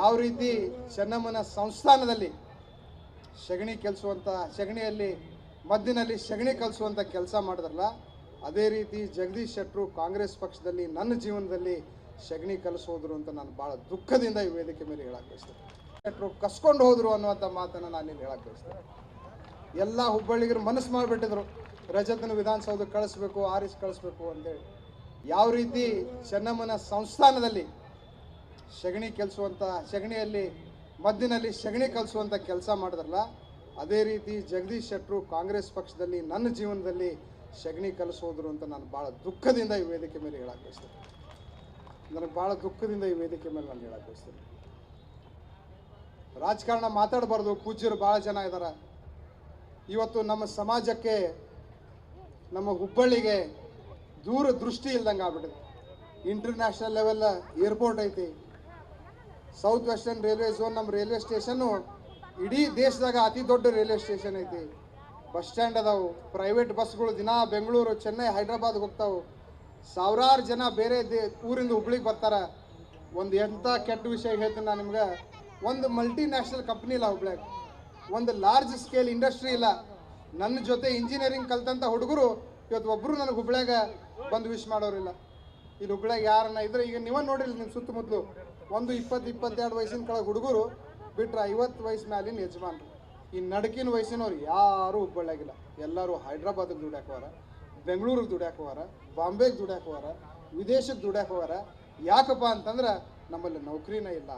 ಯಾವ ರೀತಿ ಚೆನ್ನಮ್ಮನ ಸಂಸ್ಥಾನದಲ್ಲಿ ಸಗಣಿ ಕೆಲಸುವಂಥ ಸಗಣಿಯಲ್ಲಿ, ಮದ್ದಿನಲ್ಲಿ ಸಗಣಿ ಕಲಿಸುವಂಥ ಕೆಲಸ ಮಾಡಿದ್ರಲ್ಲ, ಅದೇ ರೀತಿ ಜಗದೀಶ್ ಶೆಟ್ಟರು ಕಾಂಗ್ರೆಸ್ ಪಕ್ಷದಲ್ಲಿ ನನ್ನ ಜೀವನದಲ್ಲಿ ಸಗಣಿ ಕಲಿಸೋದ್ರು ಅಂತ ನಾನು ಭಾಳ ದುಃಖದಿಂದ ಈ ವೇದಿಕೆ ಮೇಲೆ ಹೇಳಕ್ಕೆ ಬಯಸ್ತೇನೆ. ಶೆಟ್ಟರು ಕಸ್ಕೊಂಡು ಹೋದ್ರು ಅನ್ನುವಂಥ ಮಾತನ್ನು ನಾನು ಇಲ್ಲಿ ಹೇಳಕ್ಕೆ ಬಯಸ್ತೇನೆ. ಎಲ್ಲ ಹುಬ್ಬಳ್ಳಿಗರು ಮನಸ್ಸು ಮಾಡಿಬಿಟ್ಟಿದ್ರು, ರಜತನ ವಿಧಾನಸೌಧಕ್ಕೆ ಕಳಿಸ್ಬೇಕು, ಆರಿಸಿ ಕಳಿಸ್ಬೇಕು ಅಂತೇಳಿ. ಯಾವ ರೀತಿ ಚೆನ್ನಮ್ಮನ ಸಂಸ್ಥಾನದಲ್ಲಿ ಸಗಣಿ ಕೆಲಸುವಂಥ ಸಗಣಿಯಲ್ಲಿ ಮದ್ದಿನಲ್ಲಿ ಸಗಣಿ ಕಲಿಸುವಂಥ ಕೆಲಸ ಮಾಡಿದ್ರಲ್ಲ, ಅದೇ ರೀತಿ ಜಗದೀಶ್ ಶೆಟ್ಟರು ಕಾಂಗ್ರೆಸ್ ಪಕ್ಷದಲ್ಲಿ ನನ್ನ ಜೀವನದಲ್ಲಿ ಸಗಣಿ ಕಲಿಸೋದ್ರು ಅಂತ ನಾನು ಭಾಳ ದುಃಖದಿಂದ ಈ ವೇದಿಕೆ ಮೇಲೆ ಹೇಳಕ್ಕೆ ಬಯಸ್ತೇನೆ. ನನಗೆ ಭಾಳ ದುಃಖದಿಂದ ಈ ವೇದಿಕೆ ಮೇಲೆ ನಾನು ಹೇಳಕ್ಕೆ ಬಯಸ್ತೇನೆ. ರಾಜಕಾರಣ ಮಾತಾಡಬಾರ್ದು, ಪೂಜ್ಯರು ಭಾಳ ಜನ ಇದ್ದಾರೆ ಇವತ್ತು ನಮ್ಮ ಸಮಾಜಕ್ಕೆ, ನಮ್ಮ ಹುಬ್ಬಳ್ಳಿಗೆ ದೂರ ದೃಷ್ಟಿ ಇಲ್ದಂಗೆ ಆಗ್ಬಿಟ್ಟಿದೆ ಇಂಟರ್ನ್ಯಾಷನಲ್ ಲೆವೆಲ್ ಏರ್ಪೋರ್ಟ್ ಐತಿ ಸೌತ್ ವೆಸ್ಟರ್ನ್ ರೈಲ್ವೆ ಝೋನ್ ನಮ್ಮ ರೈಲ್ವೆ ಸ್ಟೇಷನ್ನು ಇಡೀ ದೇಶದಾಗ ಅತಿ ದೊಡ್ಡ ರೈಲ್ವೆ ಸ್ಟೇಷನ್ ಐತಿ. ಬಸ್ ಸ್ಟ್ಯಾಂಡ್ ಅದಾವು. ಪ್ರೈವೇಟ್ ಬಸ್ಗಳು ದಿನ ಬೆಂಗಳೂರು, ಚೆನ್ನೈ, ಹೈದ್ರಾಬಾದ್ ಹೋಗ್ತಾವು. ಸಾವಿರಾರು ಜನ ಬೇರೆ ಊರಿಂದ ಹುಬ್ಳಿಗೆ ಬರ್ತಾರ. ಒಂದು ಎಂಥ ಕೆಟ್ಟ ವಿಷಯ ಹೇಳ್ತೀನಿ ನಾನು ನಿಮ್ಗೆ. ಒಂದು ಮಲ್ಟಿ ನ್ಯಾಷನಲ್ ಕಂಪ್ನಿ ಇಲ್ಲ ಹುಬ್ಳ್ಯಾಗ. ಒಂದು ಲಾರ್ಜ್ ಸ್ಕೇಲ್ ಇಂಡಸ್ಟ್ರಿ ಇಲ್ಲ. ನನ್ನ ಜೊತೆ ಇಂಜಿನಿಯರಿಂಗ್ ಕಲ್ತಂಥ ಹುಡುಗರು ಇವತ್ತು ಒಬ್ಬರು ನನಗೆ ಹುಬ್ಳ್ಯಾಗ ಬಂದು ವಿಶ್ ಮಾಡೋರಿಲ್ಲ. ಇಲ್ಲಿ ಹುಬ್ಳ್ಯಾಗ ಯಾರನ್ನ ಇದ್ರೆ ಈಗ ನೀವೇ ನೋಡಿರಿ ನಿಮ್ಮ ಸುತ್ತಮುತ್ತಲು ಒಂದು ಇಪ್ಪತ್ತು, ಇಪ್ಪತ್ತೆರಡು ವಯಸ್ಸಿನ ಕೆಳಗೆ ಹುಡುಗರು ಬಿಟ್ರೆ ಐವತ್ತು ವಯಸ್ಸು ಮ್ಯಾಲಿನ ಯಜಮಾನ್ರು. ಈ ನಡಕಿನ ವಯಸ್ಸಿನವ್ರು ಯಾರೂ ಹುಬ್ಬಳ್ಳಾಗಿಲ್ಲ ಎಲ್ಲರೂ ಹೈದ್ರಾಬಾದಿಗೆ ದುಡ್ಯಾಕೋರ ಬೆಂಗಳೂರಿಗೆ ದುಡ್ಯಾಕ ಹೋಗಾರ ಬಾಂಬೆಗೆ ದುಡ್ಯಾಕೋರ ವಿದೇಶಕ್ಕೆ ದುಡ್ಯಾಕೋರ ಯಾಕಪ್ಪ ಅಂತಂದ್ರೆ ನಮ್ಮಲ್ಲಿ ನೌಕರಿನೇ ಇಲ್ಲ.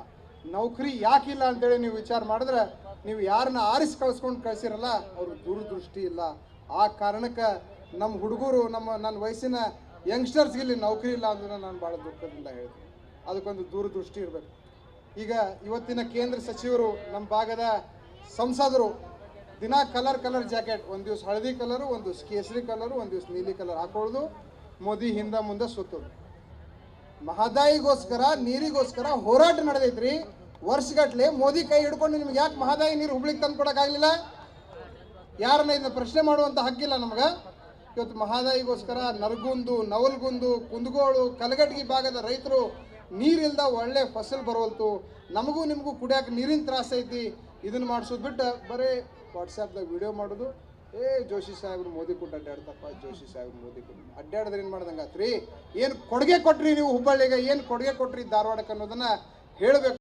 ನೌಕರಿ ಯಾಕಿಲ್ಲ ಅಂತೇಳಿ ನೀವು ವಿಚಾರ ಮಾಡಿದ್ರೆ ನೀವು ಯಾರನ್ನ ಆರಿಸಿ ಕಳ್ಸ್ಕೊಂಡು ಕಳ್ಸಿರಲ್ಲ, ಅವ್ರಿಗೆ ದೂರದೃಷ್ಟಿ ಇಲ್ಲ. ಆ ಕಾರಣಕ್ಕೆ ನಮ್ಮ ಹುಡುಗರು, ನಮ್ಮ, ನನ್ನ ವಯಸ್ಸಿನ ಯಂಗ್ಸ್ಟರ್ಸ್ಗೆ ಇಲ್ಲಿ ನೌಕರಿ ಇಲ್ಲ ಅಂದ್ರೆ ನಾನು ಭಾಳ ದುಃಖದಿಂದ ಹೇಳ್ತೀನಿ. ಅದಕ್ಕೊಂದು ದೂರದೃಷ್ಟಿ ಇರಬೇಕು. ಈಗ ಇವತ್ತಿನ ಕೇಂದ್ರ ಸಚಿವರು ನಮ್ಮ ಭಾಗದ ಸಂಸದರು, ದಿನ ಕಲರ್ ಕಲರ್ ಜಾಕೆಟ್, ಒಂದು ದಿವಸ ಹಳದಿ ಕಲರು, ಒಂದು ದಿವಸ ಕೇಸರಿ ಕಲರು, ಒಂದು ದಿವಸ ನೀಲಿ ಕಲರ್ ಹಾಕೊಳ್ಳೋದು ಮೋದಿ ಹಿಂದೆ ಮುಂದೆ ಸುತ್ತೋದು. ಮಹದಾಯಿಗೋಸ್ಕರ, ನೀರಿಗೋಸ್ಕರ ಹೋರಾಟ ನಡೆದೈತ್ರಿ. ವರ್ಷಗಟ್ಲೆ ಮೋದಿ ಕೈ ಹಿಡ್ಕೊಂಡು ನಿಮ್ಗೆ ಯಾಕೆ ಮಹದಾಯಿ ನೀರು ಹುಬ್ಳಿಗೆ ತಂದು ಕೊಡೋಕ್ಕಾಗಲಿಲ್ಲ? ಯಾರನ್ನ ಇದನ್ನ ಪ್ರಶ್ನೆ ಮಾಡುವಂಥ ಹಕ್ಕಿಲ್ಲ ನಮ್ಗೆ. ಇವತ್ತು ಮಹದಾಯಿಗೋಸ್ಕರ ನರಗುಂದು, ನವಲ್ಗುಂದು, ಕುಂದಗೋಳು ಕಲಗಡ್ಗಿ ಭಾಗದ ರೈತರು ನೀರಿಲ್ದ ಒಳ್ಳೆ ಫಸಲ್ ಬರೋಲ್ತು ನಮಗೂ ನಿಮಗೂ ಕುಡಿಯೋಕೆ ನೀರಿನ ತ್ರಾಸ ಐತಿ, ಇದನ್ನ ಮಾಡಿಸೋದು ಬಿಟ್ಟು ಬರೀ ವಾಟ್ಸಪ್ದಾಗ ವಿಡಿಯೋ ಮಾಡೋದು. ಏ ಜೋಶಿ ಸಾಹೇಬ್ರು ಮೋದಿ ಕೊಟ್ಟು ಅಡ್ಡಾಡ್ತಪ್ಪ ಜೋಶಿ ಸಾಹೇಬ್ರು ಮೋದಿ ಕೊಟ್ಟು ಅಡ್ಡಾಡಿದ್ರೆ ಏನು ಮಾಡ್ದಂಗೆ ಆತ್ರಿ? ಏನು ಕೊಡುಗೆ ಕೊಟ್ರಿ ನೀವು ಹುಬ್ಬಳ್ಳಿಗೆ, ಏನು ಕೊಡುಗೆ ಕೊಟ್ರಿ ಧಾರವಾಡಕ್ಕೆ ಅನ್ನೋದನ್ನು ಹೇಳಬೇಕು.